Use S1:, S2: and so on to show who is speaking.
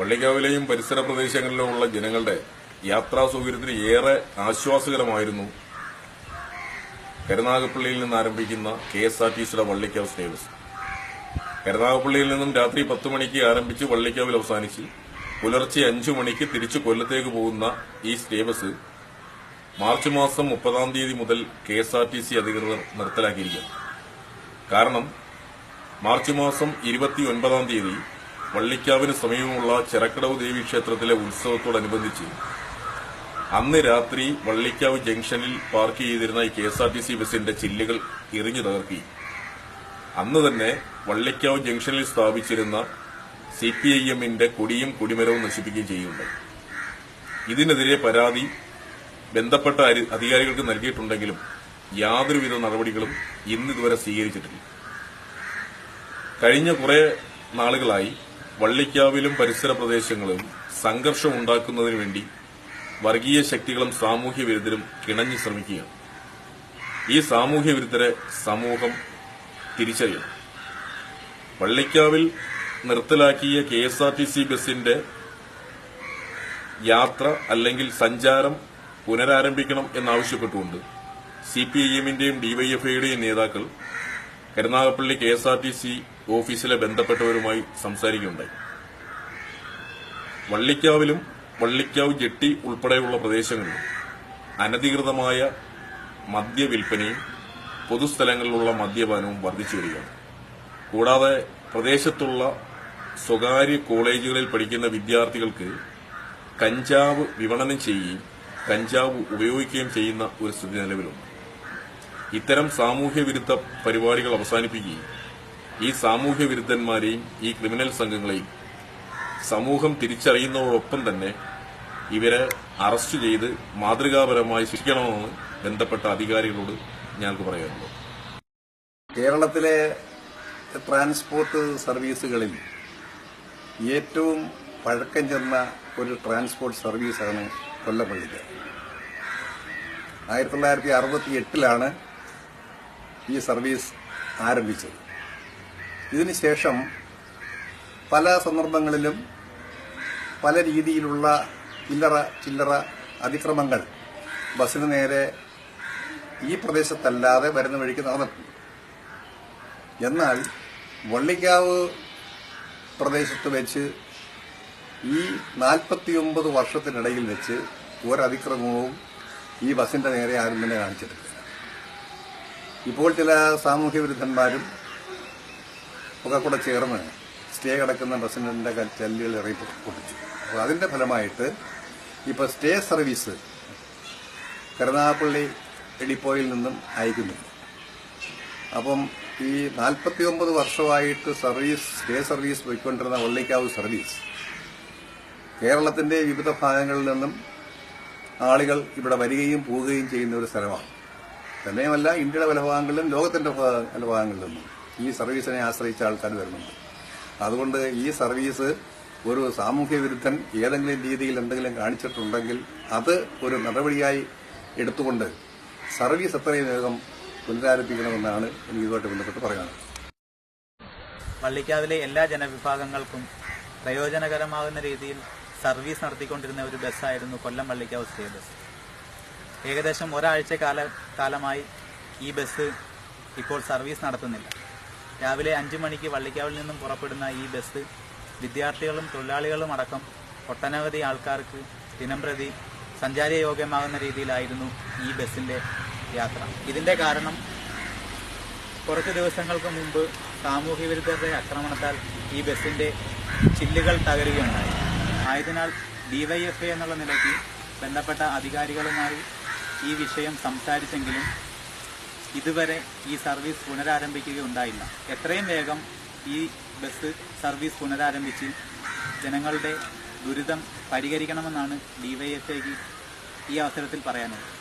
S1: വള്ളിക്കാവിലെയും പരിസര പ്രദേശങ്ങളിലുമുള്ള ജനങ്ങളുടെ യാത്രാ സൗകര്യത്തിന് ഏറെ ആശ്വാസകരമായിരുന്നു കരുനാഗപ്പള്ളിയിൽ നിന്ന് ആരംഭിക്കുന്ന കെ എസ് ആർ ടി സിയുടെ വള്ളിക്കാവ് സ്റ്റേ ബസ്. കരുനാഗപ്പള്ളിയിൽ നിന്നും രാത്രി പത്ത് മണിക്ക് ആരംഭിച്ച് വള്ളിക്കാവിൽ അവസാനിച്ച് പുലർച്ചെ അഞ്ചു മണിക്ക് തിരിച്ചു കൊല്ലത്തേക്ക് പോകുന്ന ഈ സ്റ്റേ ബസ് മാർച്ച് മാസം മുപ്പതാം തീയതി മുതൽ K S R T C അധികൃതർ നിർത്തലാക്കിയിരിക്കുന്നു. കാരണം മാർച്ച് മാസം ഇരുപത്തി ഒൻപതാം തീയതി വള്ളിക്കാവിന് സമീപമുള്ള ചെറക്കടവ് ദേവി ക്ഷേത്രത്തിലെ ഉത്സവത്തോടനുബന്ധിച്ച് അന്ന് രാത്രി വള്ളിക്കാവ് ജംഗ്ഷനിൽ പാർക്ക് ചെയ്തിരുന്ന K S R T C ബസിന്റെ ചില്ലുകൾ എറിഞ്ഞു തകർക്കി. അന്ന് തന്നെ വള്ളിക്കാവ് ജംഗ്ഷനിൽ സ്ഥാപിച്ചിരുന്ന സി പി ഐ എമ്മിന്റെ കൊടിയും കൊടിമരവും നശിപ്പിക്കുകയും ചെയ്യുന്നുണ്ട്. ഇതിനെതിരെ പരാതി ബന്ധപ്പെട്ട അധികാരികൾക്ക് നൽകിയിട്ടുണ്ടെങ്കിലും യാതൊരുവിധ നടപടികളും ഇന്നിതുവരെ സ്വീകരിച്ചിട്ടില്ല. കഴിഞ്ഞ കുറെ നാളുകളായി വള്ളിക്കാവിലും പരിസര പ്രദേശങ്ങളിലും സംഘർഷം ഉണ്ടാക്കുന്നതിനു വേണ്ടി വർഗീയ ശക്തികളും സാമൂഹ്യ വിരുദ്ധരും കിണഞ്ഞു ശ്രമിക്കുകയാണ്. ഈ സാമൂഹ്യ വിരുദ്ധരെ സമൂഹം തിരിച്ചറിയണം. വള്ളിക്കാവിൽ നിർത്തലാക്കിയ K S R T C ബസിന്റെ യാത്ര അല്ലെങ്കിൽ സഞ്ചാരം പുനരാരംഭിക്കണം എന്നാവശ്യപ്പെട്ടുകൊണ്ട് സി പി ഐ എമ്മിന്റെയും ഡിവൈഎഫ്ഐയുടെയും നേതാക്കൾ Karunagappally K S R T C ഓഫീസിലെ ബന്ധപ്പെട്ടവരുമായി സംസാരിക്കുകയുണ്ടായി. വള്ളിക്കാവിലും വള്ളിക്കാവ് ജെട്ടി ഉൾപ്പെടെയുള്ള പ്രദേശങ്ങളിലും അനധികൃതമായ മദ്യവിൽപ്പനയും പൊതുസ്ഥലങ്ങളിലുള്ള മദ്യപാനവും വർദ്ധിച്ചു വരികയാണ്. കൂടാതെ പ്രദേശത്തുള്ള സ്വകാര്യ കോളേജുകളിൽ പഠിക്കുന്ന വിദ്യാർത്ഥികൾക്ക് കഞ്ചാവ് വിപണനം ചെയ്യുകയും കഞ്ചാവ് ഉപയോഗിക്കുകയും ചെയ്യുന്ന ഒരു സ്ഥിതി നിലവിലുണ്ട്. ഇത്തരം സാമൂഹ്യ വിരുദ്ധ പരിപാടികൾ അവസാനിപ്പിക്കുകയും ഈ സാമൂഹ്യ വിരുദ്ധന്മാരെയും ഈ ക്രിമിനൽ സംഘങ്ങളെയും സമൂഹം തിരിച്ചറിയുന്നതോടൊപ്പം തന്നെ ഇവരെ അറസ്റ്റ് ചെയ്ത് മാതൃകാപരമായി ശിക്ഷിക്കണമെന്ന് ബന്ധപ്പെട്ട അധികാരികളോട് ഞങ്ങൾക്ക് പറയാനുള്ളത്
S2: കേരളത്തിലെ ട്രാൻസ്പോർട്ട് സർവീസുകളിൽ ഏറ്റവും പഴക്കം ചെന്ന ഒരു ട്രാൻസ്പോർട്ട് സർവീസാണ് കൊല്ലപ്പള്ളിക്ക്. ആയിരത്തി തൊള്ളായിരത്തി അറുപത്തി എട്ടിലാണ് ഈ സർവീസ് ആരംഭിച്ചത്. ഇതിനുശേഷം പല സന്ദർഭങ്ങളിലും പല രീതിയിലുള്ള ചില്ലറ ചില്ലറ അതിക്രമങ്ങൾ ബസ്സിന് നേരെ ഈ പ്രദേശത്തല്ലാതെ വരുന്ന വഴിക്ക് നടന്നിട്ടുണ്ട്. എന്നാൽ വള്ളിക്കാവ് പ്രദേശത്ത് വെച്ച് ഈ നാൽപ്പത്തിയൊമ്പത് വർഷത്തിനിടയിൽ വെച്ച് ഒരതിക്രമവും ഈ ബസ്സിന്റെ നേരെ ആരും തന്നെ കാണിച്ചിട്ടില്ല. ഇപ്പോൾ ചില സാമൂഹ്യ വിരുദ്ധന്മാരും ഒക്കെ കൂടെ ചേർന്ന് സ്റ്റേ കിടക്കുന്ന പ്രസിഡന്റിന്റെ ചെല്ലുകൾ ഇറങ്ങി പൊട്ടിച്ചു. അപ്പോൾ അതിന്റെ ഫലമായിട്ട് ഇപ്പോൾ സ്റ്റേ സർവീസ് കരുനാഗപ്പള്ളി ഡിപ്പോയിൽ നിന്നും അയക്കുന്നുണ്ട് അപ്പം ഈ നാൽപ്പത്തി ഒമ്പത് വർഷമായിട്ട് സർവീസ് സ്റ്റേ സർവീസ് പോയിക്കൊണ്ടിരുന്ന വള്ളിക്കാവ് സർവീസ് കേരളത്തിന്റെ വിവിധ ഭാഗങ്ങളിൽ നിന്നും ആളുകൾ ഇവിടെ വരികയും പോവുകയും ചെയ്യുന്ന ഒരു സ്ഥലമാണ്. തന്നെയുമല്ല ഇന്ത്യയുടെ പല ഭാഗങ്ങളിലും ലോകത്തിന്റെ പല ഭാഗങ്ങളിലും ഈ സർവീസിനെ ആശ്രയിച്ച ആൾക്കാർ വരുന്നുണ്ട്. അതുകൊണ്ട് ഈ സർവീസ് ഒരു സാമൂഹ്യ വിരുദ്ധൻ ഏതെങ്കിലും രീതിയിൽ എന്തെങ്കിലും കാണിച്ചിട്ടുണ്ടെങ്കിൽ അത് ഒരു നടപടിയായി എടുത്തുകൊണ്ട് സർവീസ് എത്രയും വേഗം പുനരാരംഭിക്കണമെന്നാണ് എനിക്ക് ഇതുമായിട്ട് ബന്ധപ്പെട്ട് പറയുന്നത്
S3: വള്ളിക്കാവിലെ എല്ലാ ജനവിഭാഗങ്ങൾക്കും പ്രയോജനകരമാകുന്ന രീതിയിൽ സർവീസ് നടത്തിക്കൊണ്ടിരുന്ന ഒരു ബസ്സായിരുന്നു കൊല്ലം വള്ളിക്കാവ് സ്റ്റേ ബസ്. ഏകദേശം ഒരാഴ്ച കാല കാലമായി ഈ ബസ് ഇപ്പോൾ സർവീസ് നടത്തുന്നില്ല. രാവിലെ അഞ്ചു മണിക്ക് വള്ളിക്കാവിൽ നിന്നും പുറപ്പെടുന്ന ഈ ബസ് വിദ്യാർത്ഥികളും തൊഴിലാളികളും അടക്കം ഒട്ടനവധി ആൾക്കാർക്ക് ദിനംപ്രതി സഞ്ചാരയോഗ്യമാകുന്ന രീതിയിലായിരുന്നു ഈ ബസ്സിന്റെ യാത്ര. ഇതിന്റെ കാരണം കുറച്ച് ദിവസങ്ങൾക്ക് മുമ്പ് സാമൂഹ്യ വിരുദ്ധരുടെ ആക്രമണത്താൽ ഈ ബസ്സിന്റെ ചില്ലുകൾ തകരുകയുണ്ടായി. ആയതിനാൽ ഡിവൈഎഫ്ഐ എന്നുള്ള നിലയ്ക്ക് ബന്ധപ്പെട്ട അധികാരികളുമായി ഈ വിഷയം സംസാരിച്ചെങ്കിലും ഇതുവരെ ഈ സർവീസ് പുനരാരംഭിക്കുകയുണ്ടായില്ല. എത്രയും വേഗം ഈ ബസ് സർവീസ് പുനരാരംഭിച്ച് ജനങ്ങളുടെ ദുരിതം പരിഹരിക്കണമെന്നാണ് ഡിവൈഎഫ്ഐക്ക് ഈ അവസരത്തിൽ പറയാനുള്ളത്.